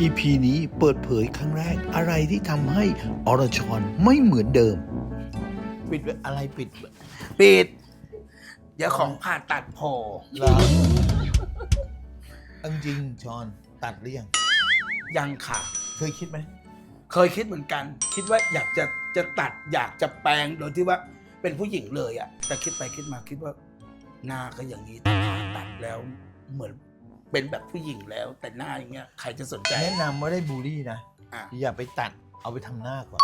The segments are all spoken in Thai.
EP นี้เปิดเผยครั้งแรกอะไรที่ทำให้อรชรไม่เหมือนเดิม ปิดไว้อะไรปิดปิด เดี๋ยวของผ่าตัดโผล่เหรอเอาจริงๆชอนตัดหรือยังยังค่ะ เคยคิดไหม เคยคิดเหมือนกัน คิดว่าอยากจะจะตัดอยากจะแปลงโดยที่ว่าเป็นผู้หญิงเลยอะแต่คิดไปคิดมาคิดว่าหน้าก็อย่างนี้ตัดแล้วเหมือน เป็นแบบผู้หญิงแล้ว แต่หน้าอย่างเงี้ยใครจะสนใจ แนะนำว่าได้บูลลี่นะ อะ อย่าไปตัดเอาไปทำหน้าก่อน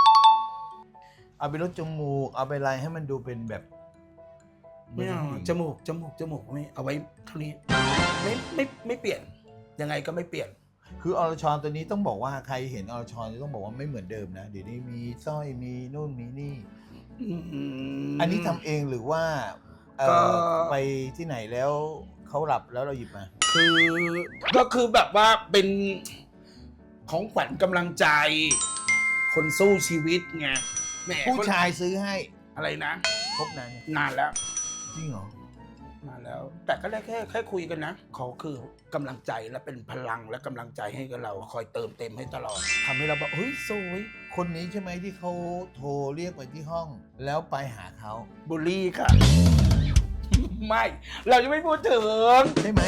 เอาไปลดจมูก เอาไปอะไรให้มันดูเป็นแบบไม่เอาจมูกจมูกจมูกไม่เอาไว้เท่านี้ไม่ไม่ไม่เปลี่ยน ยังไงก็ไม่เปลี่ยน คืออรชรตัวนี้ต้องบอกว่าใครเห็นอรชรจะต้องบอกว่าไม่เหมือนเดิมนะเดี๋ยวนี้มีสร้อยมีนู่นมีนี่อันนี้ทำเองหรือว่าเอ่อก็ ไปที่ไหนแล้วเขาหลับแล้วเราหยิบมา คือก็คือแบบว่าเป็นของขวัญกำลังใจ คนสู้ชีวิตไงแหมผู้ชายซื้อให้อะไรนะครบนานยังนานแล้ว จริงเหรอ นานแล้ว แต่ก็ได้แค่แค่คุยกันนะเขาคือกำลังใจและเป็นพลังและกำลังใจให้กับเราคอยเติมเต็มให้ตลอดทำให้เราแบบเฮ้ยสวยคนนี้ใช่ไหมที่เขาโทรเรียกไปที่ห้อง แล้วไปหาเขาบุลลี่ค่ะ ไม่ เราจะไม่พูดถึง ใช่ไหม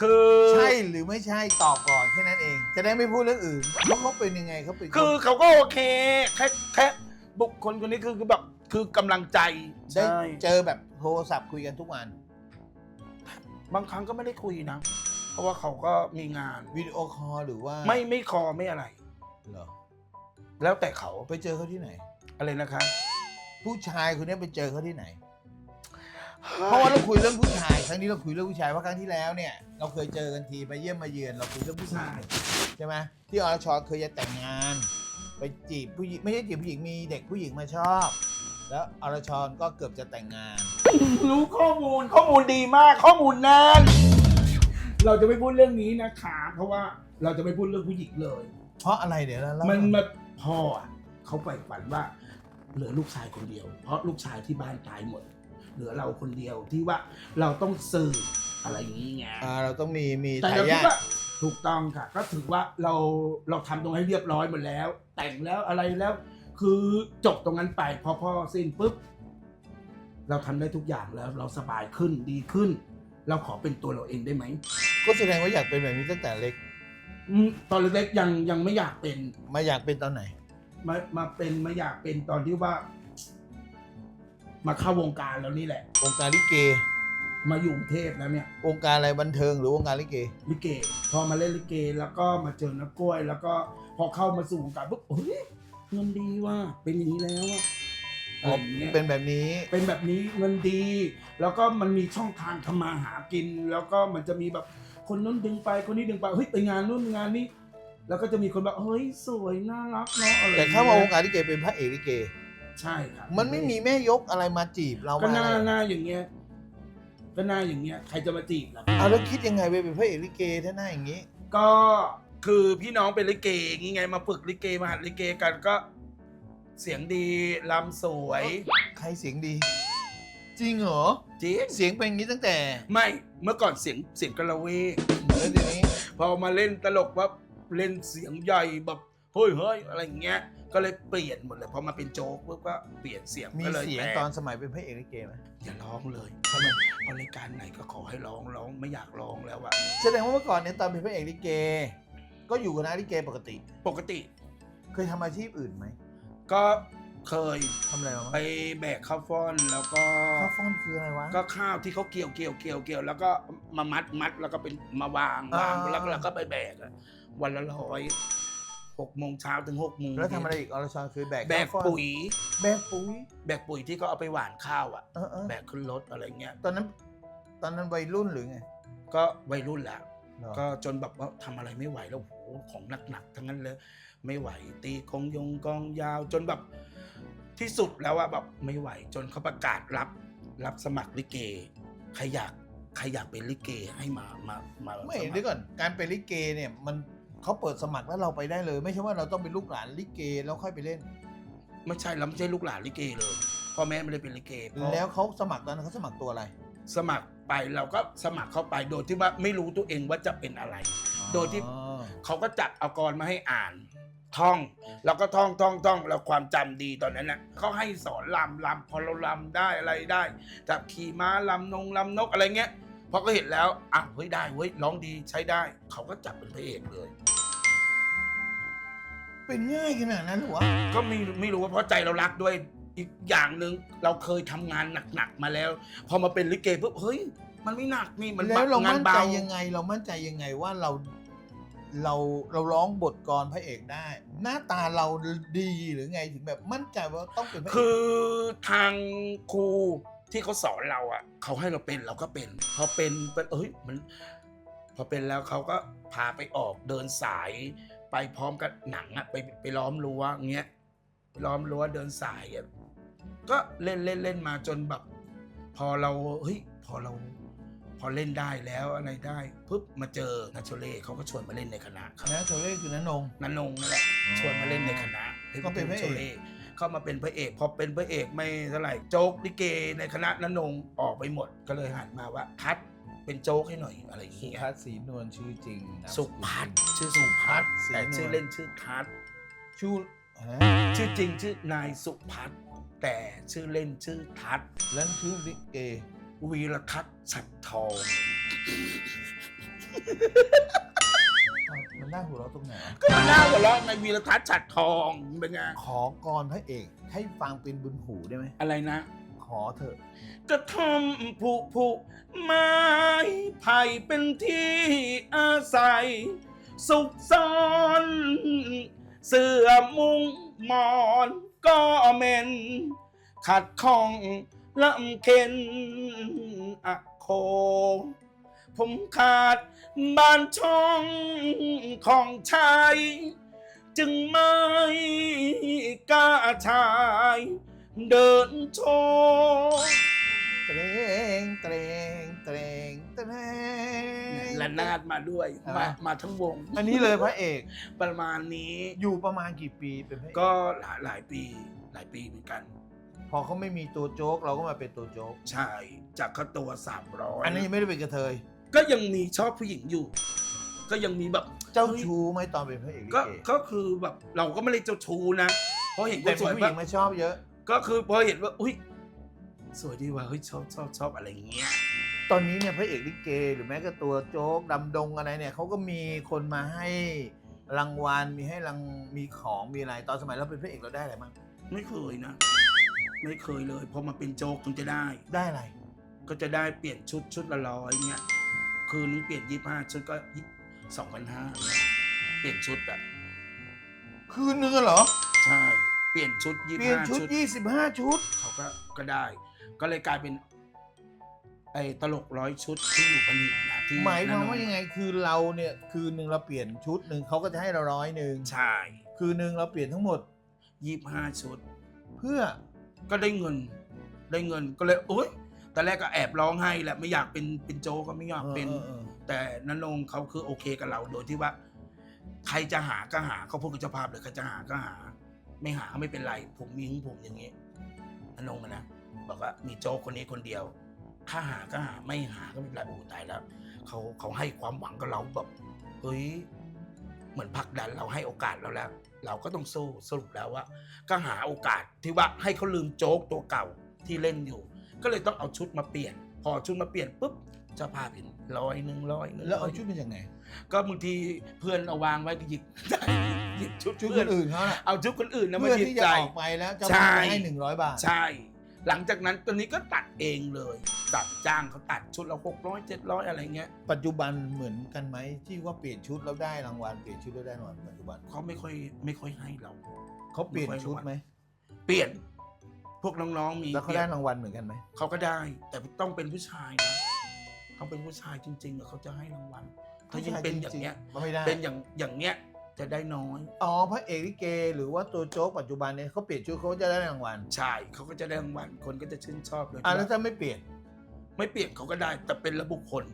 คือ ใช่หรือไม่ใช่ตอบก่อนแค่นั้นเอง จะได้ไม่พูดเรื่องอื่นเขาเขาเป็นยังไงเขาเป็นคือเขาก็โอเค แค่แค่บุคคลคนนี้คือคือแบบคือกำลังใจ ได้ใช่ เจอแบบโทรศัพท์คุยกันทุกวันบางครั้งก็ไม่ได้คุยนะ เพราะว่าเขาก็มีงาน วิดีโอคอลหรือว่าไม่ไม่คอไม่อะไร เหรอแล้วแต่เขาไปเจอเขาที่ไหน อะไรนะคะ ผู้ชายคนนี้ไปเจอเขาที่ไหน เพราะว่าเราคุยเรื่องผู้ชายครั้งนี้เราคุยเรื่องผู้ชายเพราะครั้งที่แล้วเนี่ยเราเคยเจอกันทีไปเยี่ยมมาเยือนเราคุยเรื่องผู้ชายใช่ไหมที่อรชรเคยจะแต่งงาน ไปจีบผู้หญิงไม่ใช่จีบผู้หญิงมีเด็กผู้หญิงมาชอบ แล้วอรชรก็เกือบจะแต่งงาน รู้ข้อมูลข้อมูลดีมากข้อมูลแน่นเราจะไม่พูดเรื่องนี้นะคะเพราะว่าเราจะไม่พูดเรื่องผู้หญิงเลย เพราะอะไรเดี๋ยวเราเล่ามันมาพ่ออะเขาใฝ่ฝันว่าเหลือลูกชายคนเดียว เพราะลูกชายที่บ้านตายหมด เหลือเราคนเดียวที่ว่าเราต้องสืบอะไรอย่างนี้ไงอ่าเราต้องมีมีแต่ทาเราคิยาดทว่าถูกต้องค่ะ ก็ถือว่าเราเราทำตรงให้เรียบร้อยหมดแล้ว แต่งแล้วอะไรแล้ว คือจบตรงนั้นไปพอพ่อสิ้นปุ๊บ เราทำได้ทุกอย่างแล้ว เราสบายขึ้นดีขึ้น เราขอเป็นตัวเราเองได้ไหมก็แสดงว่าอยากเป็นแบบนี้ตั้งแต่เล็ก อืมตอนเล็กๆยังยังไม่อยากเป็น มาอยากเป็นตอนไหน มามาเป็นมาอยากเป็นตอนที่ว่า มาเข้าวงการแล้วนี่แหละ วงการลิเกมาอยู่กรุงเทพแล้วเนี่ยวงการอะไรบันเทิงหรือวงการลิเก ลิเก พอมาเล่นลิเกแล้วก็มาเจอนักกล้วย แล้วก็พอเข้ามาสู่วงการปุ๊บเฮ้ยเงินดีว่ะเป็นอย่างนี้แล้วอะอะไรอย่างเงี้ย เป็นแบบนี้ เป็นแบบนี้เงินดี แล้วก็มันมีช่องทางทำมาหากิน แล้วก็มันจะมีแบบคนนู้นดึงไปคนนี้ดึงไปเฮ้ยไปงานนู้นงานนี้ แล้วก็จะมีคนแบบเฮ้ยสวยน่ารักเนาะอะไรแต่เข้ามาวงการลิเกเป็นพระเอกลิเก ใช่ครับมันไม่มีแม่ยกอะไรมาจีบเราก็มาหน้าอะไรหน้าอย่างเงี้ยก็หน้าอย่างเงี้ยใครจะมาจีบล่ะเอาแล้วคิดยังไงไปเป็นพระเอกลิเกถ้าหน้าอย่างนี้ ก็คือพี่น้องเป็นลิเกอย่างงี้ไงมาฝึกลิเกมาหัดลิเกกันก็ เสียงดีลำสวยใครเสียงดี จริงเหรอจริงเสียงเป็นอย่างนี้ตั้งแต่ไม่เมื่อก่อนเสียงเสียงกระเวกแล้วทีนี้พอมาเล่นตลกว่าเล่นเสียงใหญ่แบบ เฮ้ยเฮ้ยอะไรอย่างเงี้ย ก็เลยเปลี่ยนหมดเลยพอมาเป็นโจ๊กปุ๊บก็เปลี่ยนเสียงมีก็เลยเสียงแปลตอนสมัยเป็นพระเอกลิเกไหมอย่าร้องเลยทำไมพอรายการไหนก็ขอให้ร้องร้องไม่อยากร้องแล้วอะแสดงว่าเมื่อก่อนเนี่ยตอนเป็นพระเอกลิเก ก็อยู่กับคณะลิเกปกติ ปกติ เคยทำอาชีพอื่นไหมก็เคยทำอะไรมาบ้างไปแบกข้าวฟ่อนแล้วก็ ข้าวฟ้อนคืออะไรวะ ก็ข้าวที่เขาเกี่ยวเกี่ยวเกี่ยวเกี่ยวแล้วก็มามัดมัดแล้วก็เป็นมาวางวางอ่าแล้วก็เราก็ไปแบกอะวันละร้อย หกโมงเช้าถึงหกโมงแล้วทำอะไรอีกอรชรคือแบกแบกข้าวฟ้อนปุ๋ย แบกปุ๋ย แบกปุ๋ยที่เขาเอาไปหว่านข้าวอะเออเออแบกขึ้นรถอะไรเงี้ย ตอนนั้น ตอนนั้นวัยรุ่นหรือไง ก็วัยรุ่นแหละเหรอก็จนแบบว่าทำอะไรไม่ไหวแล้วโหของหนักๆทั้งนั้นเลย ไม่ไหว ตีกองยงกองยาวจนแบบที่สุดแล้วอะแบบไม่ไหว จนเขาประกาศรับ รับสมัครลิเกใครอยากใครอยากเป็นลิเกให้มามามาไม่สครเดี๋ยวก่อนการเป็นลิเกเนี่ยมัน เขาเปิดสมัครแล้วเราไปได้เลย ไม่ใช่ว่าเราต้องเป็นลูกหลานลิเกแล้วค่อยไปเล่น ไม่ใช่เราไม่ใช่ลูกหลานลิเกเลยพ่อแม่ไม่ได้เป็นลิเกพ่อแล้วเขาสมัครตอนนั้นเขาสมัครตัวอะไรสมัครไปเราก็สมัครเข้าไปโดยที่ว่าไม่รู้ตัวเองว่าจะเป็นอะไร โดยที่ อ๋อเขาก็จัดเอากรมาให้อ่านท่องแล้วก็ท่องท่องท่องแล้วความจำดีตอนนั้นน่ะเขาให้สอนลำลำพอเราลำได้อะไรได้จับขี่ม้าลำนงลำนกอะไรเงี้ยพอก็เห็นแล้วอะเฮ้ยได้เฮ้ยร้องดีใช้ได้ เขาก็จับเป็นพระเอกเลย เป็นง่ายขนาดนั้นเหรอวะก็ไม่ไม่รู้ว่าเพราะใจเรารักด้วยอีกอย่างหนึ่งเราเคยทำงานหนักๆมาแล้ว พอมาเป็นลิเกปุ๊บเฮ้ย มันไม่หนักนี่มันแล้วเรางานมั่นใจเบายังไง เรามั่นใจยังไงว่าเราเราเราร้องบทกรพระเอกได้ หน้าตาเราดีหรือไงถึงแบบมั่นใจว่าต้องเป็นพระเอกคือทางครูที่เขาสอนเราอะเขาให้เราเป็นเราก็เป็น พอเป็นเป็นเอ้ยมัน พอเป็นแล้วเขาก็พาไปออกเดินสาย ไปพร้อมกับหนังอะไปไปล้อมรั้วอย่างเงี้ยไปล้อมรั้วเดินสายอะก็เล่นเล่นเล่นมาจนแบบ พอเราเฮ้ยพอเรา พอเล่นได้แล้วอะไรได้ปุ๊บมาเจอนาโชเล่เขาก็ชวนมาเล่นในคณะครับนะโชเล่คือนันนง นันนงนั่นแหละอ๋อชวนมาเล่นในคณะก็เป็นพระเอกโชล่เข้ามาเป็นพระเอกพอเป็นพระเอกไม่เท่าไหร่โจ๊กลิเกในคณะนันนงออกไปหมดก็เลยหันมาว่าทัด เป็นโจ๊กให้หน่อยอะไรอย่างสุเงี้ยพัฒน์ศรีนวลชื่อจริงนามสุกุลพัฒน์ชื่อสุพัฒน์ศรีแต่นวลชื่อเล่นชื่อทัดชื่อฮะชื่อจริงชื่อนายสุพัฒน์แต่ชื่อเล่นชื่อทัดแล้วชื่อลิเกวีรทัศน์ฉัดทองมันน่าหัวเราะตรงไหนวะก็มันน่าหัวเราะในวีรทัศน์ฉัดทองเป็นไงขอกรพระเอกให้ฟังเป็นบุญหูได้ไหมอะไรนะ ขอเถอะ กระท่อมผุผุไม้ไผ่เป็นที่อาศัย สุขซ้อน เสื้อมุงหมอนก็เหม็น ขัดข้องลำเค็นอะโค ผมขาดบ้านช่องของชาย จึงไม่กล้าชาย เดินโชว์เตรงเตรงเตรงเตรง และนาดมาด้วยใช่ไหมมามาทั้งวงอันนี้เลยพระเอก ประมาณนี้อยู่ประมาณกี่ปีเป็นพระเอกก็หลายหลายปีหลายปีเหมือนกันพอเขาไม่มีตัวโจ๊กเราก็มาเป็นตัวโจ๊ก ใช่จากค่าตัวสามร้อยอันนี้ยังไม่ได้เป็นกระเทย ก็ยังมีชอบผู้หญิงอยู่ ก็ยังมีแบบเจ้าชู้ไหมตอนเป็นพระเอกลิก็เกก็คือแบบเราก็ไม่ได้เจ้าชู้นะเพราะเห็นคแต่นสวยผู้หแบญิบงมาชอบเยอะ ก็คือพอเห็นว่า อุ้ยสวยดีว่ะเฮ้ยชอบชอบชอบอะไรอย่างเงี้ย ตอนนี้เนี่ยพระเอกลิเก หรือแม้กระตัวโจ๊กดำดงอะไรเนี่ยเขาก็มีคนมาให้รางวัลมีให้รางมีของมีอะไรตอนสมัยเราเป็นพระเอกเราได้อะไรบ้างไม่เคยนะ ไม่เคยเลยพอมาเป็นโจ๊กถึงจะได้ ได้อะไร ก็จะได้เปลี่ยนชุดชุดละร้อยเนี่ยคืนนึงเปลี่ยนยี่ห้าชุดก็สองพันห้าเปลี่ยนชุดอะคืนนึงอะเหรอ ใช่ เปลี่ยนชุดยี่เปลี่ยนห้าชุด ชุด 25 ชุด เขาก็ก็ได้ ก็เลยกลายเป็นไอ้ตลกร้อยชุดที่อยู่ผลิตนะที่หมายความว่านั่นยังไงคือเราเนี่ยคืนหนึ่งเราเปลี่ยนชุดหนึ่งเขาก็จะให้เราร้อยหนึ่งใช่คืนหนึ่งเราเปลี่ยนทั้งหมดยี่ห้าชุด เพื่อก็ได้เงิน ได้เงินก็เลยโอ๊ยตอนแรกก็แอบร้องไห้แหละไม่อยากเป็นเป็นโจกก็ไม่อยากเป็น ออออแต่นันนงเขาคือโอเคกับเราโดยที่ว่า ใครจะหาก็หาเขาพูดกับเจ้าภาพเลยใครจะหาก็หา ไม่หาก็ไม่เป็นไร ผมมีของผมอย่างนี้นันนงอะนะบอกว่ามีโจ๊กคนนี้คนเดียว ถ้าหาก็หาไม่หาก็ไม่เป็นไรโอ้ตายแล้วเขาเขาให้ความหวังกับเราแบบเฮ้ยเหมือนผลักดันเราให้โอกาสเราแล้ว เราก็ต้องสู้สรุปแล้วว่า ก็หาโอกาสที่ว่าให้เขาลืมโจ๊กตัวเก่าที่เล่นอยู่ ก็เลยต้องเอาชุดมาเปลี่ยน พอชุดมาเปลี่ยนปุ๊บเจ้าภาพเห็นร้อยหนึ่งร้อยหนึ่งแล้วเอาร้ยหนึ่งชุดมาจากไหนก็บางทีเพื่อนเอาวางไว้ก็หยิบ หยิบชุดชุดคเพื่อนนอื่นเขาน่ะเอาชุดคนอื่นนะมาเพื่อหยิบที่จะใจ ออกไปแล้วเจะใช่ให้หนึ่งร้อยบาท ใช่ หลังจากนั้นตัวนี้ก็ตัดเองเลย ตัดจ้างเขาตัดชุดละหกร้อยเจ็ดร้อยอะไรเงี้ยปัจจุบันเหมือนกันไหมที่ว่าเปลี่ยนชุดแล้วได้รางวัลเปลี่ยนชุดแล้วได้รางวัลปัจจุบันเขาไม่ค่อยไม่ค่อยให้เรา เขาเปลี่ยนชุดไหมเปลี่ยน พวกน้องๆมีแล้วเขาได้รางวัลเหมือนกันไหมเขาก็ได้ แต่ต้องเป็นผู้ชายนะต้องเป็นผู้ชายจริงๆอะเขาจะให้รางวัลถ้ายังเป็นอย่างเงี้ยก็ไม่ได้เป็นอย่างอย่างเงี้ย จะได้น้อย อ๋อพระเอกลิเก หรือว่าตัวโจ๊กปัจจุบันเนี่ยเขาเปลี่ยนชุดเขาจะได้รางวัลใช่เขาก็จะได้รางวัลคนก็จะชื่นชอบโดยอะที่แล้วว่าถ้าไม่เปลี่ยน ไม่เปลี่ยนเขาก็ได้แต่เป็นระบุคคล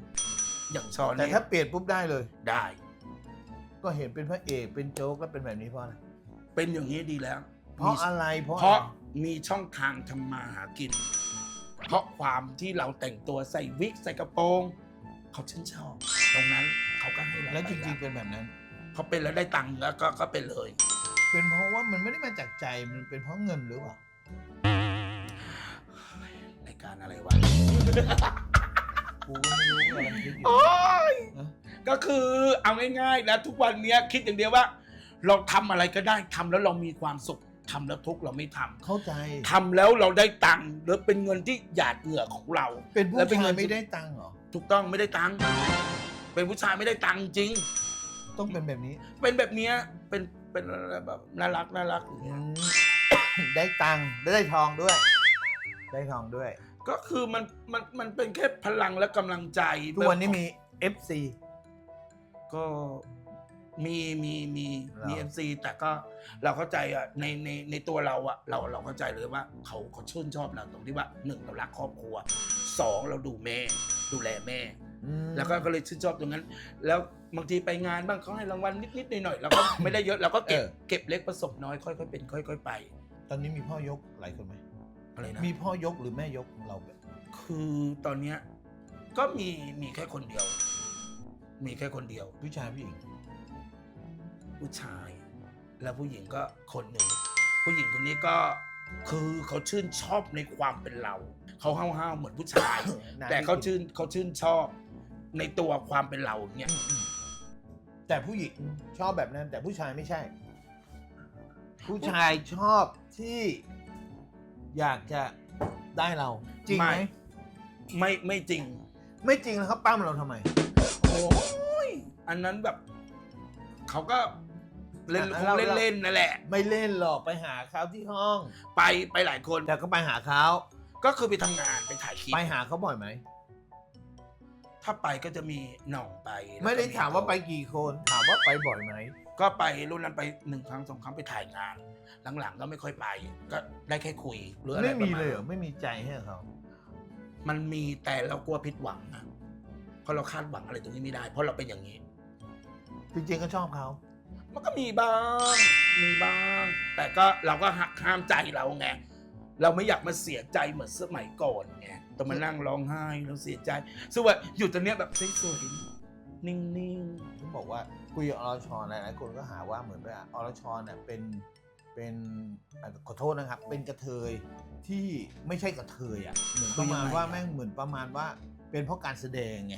อย่างชอนแต่นี่ถ้าเปลี่ยนปุ๊บได้เลย ได้ ก็เห็นเป็นพระเอกเป็นโจ๊กแล้วเป็นแบบนี้เพราะอะไรเป็นอย่างนี้ดีแล้วเพราะมีอะไรเพราะเพราะอไมีช่องทางทำมาหากิน เพราะความที่เราแต่งตัวใส่วิกใส่กระโปรงเขาชื่นชอบ ตรงนั้นเขาก็ให้เราแล้วจริงไปๆเป็นแบบนั้น บพอเป็นแล้วได้ตังค์แล้วก็ก็เป็นเลย เป็นเพราะว่ามันไม่ได้มาจากใจมันเป็นเพราะเงินหรือเปล่า รายการอะไรวะ กูก็ไม่รู้กำลังคิดอยู่ โอ๊ยนะก็คือเอาง่ายๆนะทุกวันเนี้ยคิดอย่างเดียวว่า เราทำอะไรก็ได้ทำแล้วเรามีความสุขทำแล้วทุกข์เราไม่ทำเข้าใจ ทำแล้วเราได้ตังค์หรือเป็นเงินที่หยาดเหงื่อของเรา เป็นผู้แล้วเป็นชาเงิยน ไม่ได้ตังค์เหรอ ถูกต้องไม่ได้ตังค์เป็นผู้ชายไม่ได้ตังค์จริง ต้องเป็นแบบนี้เป็นแบบเนี้ยเป็นเป็นอะไรแบบน่ารักน่ารักอย่างอืเงี้ยมได้ตังค์ได้ทองด้วย ได้ทองด้วย ก็คือมันมันมันเป็นแค่พลังและกำลังใจทุกวันนี้มี FC ก็มีมีมีเหรอมีเอฟซีแต่ก็เราเข้าใจอะในในในตัวเราอะเราเราเข้าใจเลยว่าเขาเขาชื่นชอบเราตรงที่ว่าหนึ่งเรารักครอบครัวสองเราดูแม่ ดูแลแม่อืมแล้วก็ก็เลยชื่นชอบตรงนั้น แล้วบางทีไปงานบ้างเขาให้รางวัลนิดๆหน่อยๆเราก็ไม่ได้เยอะเราก็เก็บเก็บเล็กผสมน้อยค่อยๆเป็นค่อย ๆ ไปตอนนี้มีพ่อยกหลายคนไหมอะไรนะมีพ่อยกหรือแม่ยกเราแบบคือตอนเนี้ยก็มีมีแค่คนเดียว มีแค่คนเดียว ผู้ชายผู้หญิงผู้ชาย แล้วผู้หญิงก็คนหนึ่งผู้หญิงคนนี้ก็ คือเขาชื่นชอบในความเป็นเรา เขาห้าวๆเหมือนผู้ชาย แต่เขาชื่นเขาชื่นชอบในตัวความเป็นเราเนี่ยอืมอืมแต่ผู้หญิงชอบแบบนั้น แต่ผู้ชายไม่ใช่ ผู้ชายชอบที่อยากจะได้เรา จริงไหมไม่ไม่จริง ไม่จริงแล้วเขาปั้มเราทำไม โอ้ยอันนั้นแบบ เขาก็ เล่นอะคงเราเล่นเราเล่นนั่นแหละ ไม่เล่นหรอกไปหาเขาที่ห้อง ไปไปหลายคนแต่ก็ไปหาเขาก็คือไปทำงานไปถ่ายคลิปไปหาเขาบ่อยไหมถ้าไปก็จะมีหน่องไปแล้วก็ไม่ได้ถามว่าไปกี่คนถามว่าไปบ่อยไหมก็ไปรุ่นนั้นไปหนึ่งครั้งสองครั้งไปถ่ายงาน หลังๆก็ไม่ค่อยไป ก็ได้แค่คุยหรืออะไรไม่มีประาณเลยเหรอไม่มีใจให้เขามันมีแต่เรากลัวผิดหวังนะเพราะเราคาดหวังอะไรตรงนี้ไม่ได้ เพราะเราเป็นอย่างนี้ จริงๆก็ชอบเขา มันก็มีบ้าง มีบ้าง แต่ก็เราก็หักห้ามใจเราไง เราไม่อยากมาเสียใจเหมือนสมัยก่อนไงต้องมานั่งร้องไห้เราเสียใจซึ่งว่าอยู่ตรงเนี้ยแบบสวยๆนิ่งผมบอกว่าคุยกับอรชรหลายๆคนก็หาว่าเหมือนว่าอรชรเนี่ยเป็นเป็นอะขอโทษนะครับ เป็นกระเทยที่ไม่ใช่กระเทยอะเหมือนประมาณว่าแม่งเหมือนประมาณว่า เป็นเพราะการแสดงไง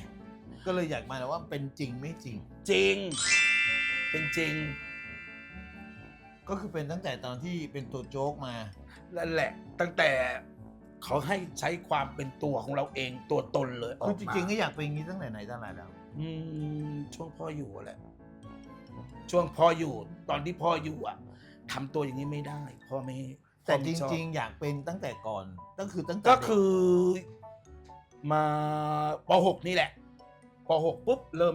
ก็เลยอยากมาว่าเป็นจริงไม่จริงๆจริง เป็นจริง ก็คือเป็นตั้งแต่ตอนที่เป็นตัวโจ๊กมา นั่นแหละ ตั้งแต่เขาให้ใช้ความเป็นตัวของเราเองตัวตนเลยออคือกจมาริงๆก็อยากเป็นอย่างนี้ตั้งแต่ไหนตั้งแต่แล้ว อืมช่วงพ่ออยู่แหละ ช่วงพ่ออยู่ ตอนที่พ่ออยู่อะทำตัวอย่างนี้ไม่ได้พ่อไม่แต่พ่อจไม่ชอบริง ๆ อยากเป็นตั้งแต่ก่อน ก็คือตั้งแต่ก็เด็คือ มาป .6 นี่แหละป .6 ปุ๊บเริ่ม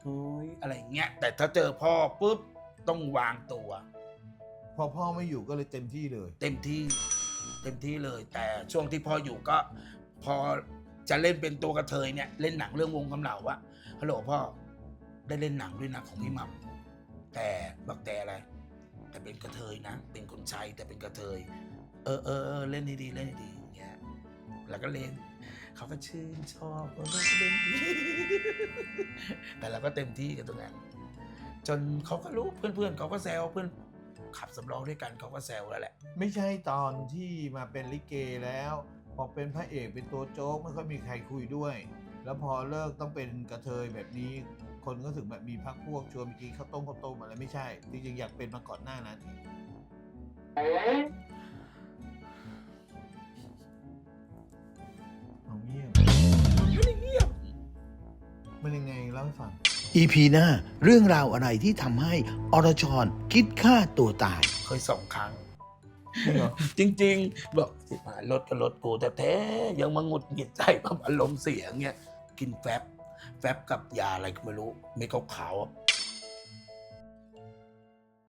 เฮ้ยอะไรอย่างเงี้ยแต่ถ้าเจอพ่อปุ๊บต้องวางตัว พอพ่อไม่อยู่ก็เลยเต็มที่เลย เต็มที่เต็มที่เลย แต่ช่วงที่พ่ออยู่ก็ พอจะเล่นเป็นตัวกระเทยเนี่ยเล่นหนังเรื่องวงกำเหลาวะฮัลโหลพ่อได้เล่นหนังด้วยนะของพี่หมัมแต่บอกแต่อะไร แต่เป็นกระเทยนะ เป็นคนใช้แต่เป็นกระเทย เออเออเออเล่นดีๆเล่นดีๆอย่างเงี้ยแล้วก็เล่น เขาก็ชื่นชอบเออเล่นดีแต่เราก็เต็มที่กับตรงนั้น จนเขาก็รู้เพื่อนๆเขาก็แซวเพื่อนขับสำรองด้วยกันเขาก็แซวแล้วแหละ ไม่ใช่ตอนที่มาเป็นลิเกแล้วพอเป็นพระเอกเป็นตัวโจ๊กไม่ค่อยมีใครคุยด้วย แล้วพอเลิกต้องเป็นกระเทยแบบนี้ คนก็ถึงแบบมีพักพวกชวนไปกินข้าวต้มข้าวต้มอะไรไม่ใช่จริงๆอยากเป็นมาก่อนหน้านั้น ให้ฟัง EP หน้าเรื่องราวอะไรที่ทำให้อรชรคิดฆ่าตัวตาย เคยสองครั้งจริงเหรอจริง ๆ บอกสิมารถก็รถกูแต่แท้ๆยังมาหงุดหงิดใจแบบอารมณ์เสียเงี้ย กินแฟบ แฟบกับยาอะไรก็ไม่รู้เม็ดขาวๆอะ